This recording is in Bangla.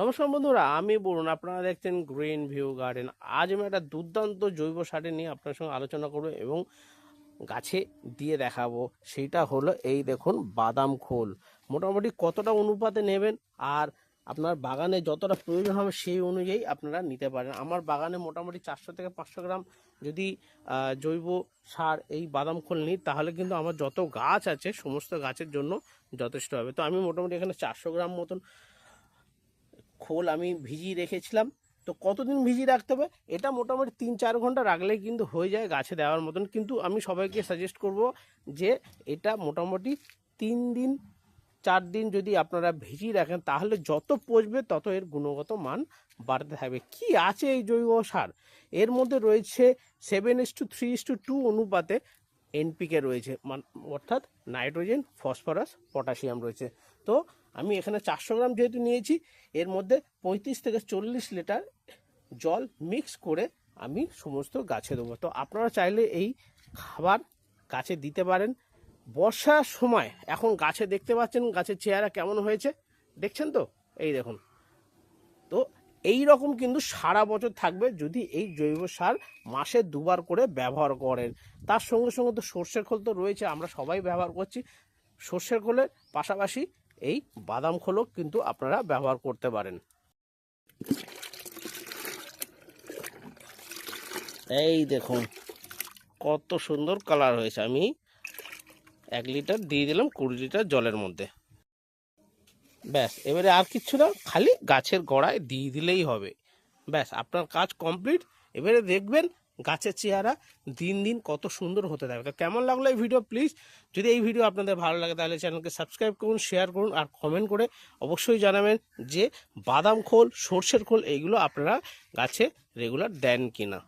নমস্কার বন্ধুরা, আমি বলুন আপনারা দেখছেন গ্রিন ভিউ গার্ডেন আজ আমি একটা দুর্দান্ত জৈব সার নিয়ে আপনার সঙ্গে আলোচনা করব এবং গাছে দিয়ে দেখাবো। সেটা হলো এই দেখুন বাদাম খোল। মোটামুটি কতটা অনুপাতে নেবেন আর আপনার বাগানে যতটা প্রয়োজন হবে সেই অনুযায়ী আপনারা নিতে পারেন। আমার বাগানে মোটামুটি চারশো থেকে পাঁচশো গ্রাম যদি জৈব সার এই বাদাম খোল নিই, তাহলে কিন্তু আমার যত গাছ আছে, সমস্ত গাছের জন্য যথেষ্ট হবে। তো আমি মোটামুটি এখানে চারশো গ্রাম মতন খোল আমি ভিজিয়ে রেখেছিলাম। তো কতদিন ভিজিয়ে রাখতে হবে? এটা মোটামুটি তিন চার ঘণ্টা রাখলেই কিন্তু হয়ে যায় গাছে দেওয়ার মতন। কিন্তু আমি সবাইকে সাজেস্ট করব যে এটা মোটামুটি তিন দিন, চার দিন যদি আপনারা ভিজিয়ে রাখেন, তাহলে যত পচবে তত এর গুণগত মান বাড়তে থাকবে। কি আছে এই জৈব সার? এর মধ্যে রয়েছে seven is to three is to two অনুপাতে এনপিকে রয়েছে। মান- অর্থাৎ নাইট্রোজেন ফসফরাস পটাশিয়াম রয়েছে। তো আমি এখানে চারশো গ্রাম যেহেতু নিয়েছি, এর মধ্যে পঁয়ত্রিশ থেকে চল্লিশ লিটার জল মিক্স করে আমি সমস্ত গাছে দেবো। তো আপনারা চাইলে এই খাবার গাছে দিতে পারেন। বর্ষার সময়, এখন গাছে দেখতে পাচ্ছেন গাছের চেহারা কেমন হয়েছে? দেখছেন তো? এই দেখুন। তো এই রকম কিন্তু সারা বছর থাকবে যদি এই জৈব সার মাসে দুবার করে ব্যবহার করেন। তার সঙ্গে সঙ্গে তো সর্ষের খোল তো রয়েছে, আমরা সবাই ব্যবহার করছি। সর্ষের খোলের পাশাপাশি এই বাদাম খোলও কিন্তু আপনারা ব্যবহার করতে পারেন। এই দেখুন, কত সুন্দর কালার হয়েছে। আমি এক লিটার দিয়ে দিলাম কুড়ি লিটার জলের মধ্যে। ব্যাস, এবারে আর কিচ্ছু না, খালি গাছের গোড়ায় দিয়ে দিলেই হবে। ব্যাস, আপনার কাজ কমপ্লিট। এবারে দেখবেন গাছের চেহারা দিন দিন কত সুন্দর হতে থাকবে তো কেমন লাগল এই ভিডিও? প্লিজ যদি এই ভিডিও আপনাদের ভালো লাগে, তাহলে চ্যানেলকে সাবস্ক্রাইব করুন শেয়ার করুন আর কমেন্ট করে অবশ্যই জানাবেন যে বাদাম খোল, সর্ষের খোল, এইগুলো আপনারা গাছে রেগুলার দেন কিনা।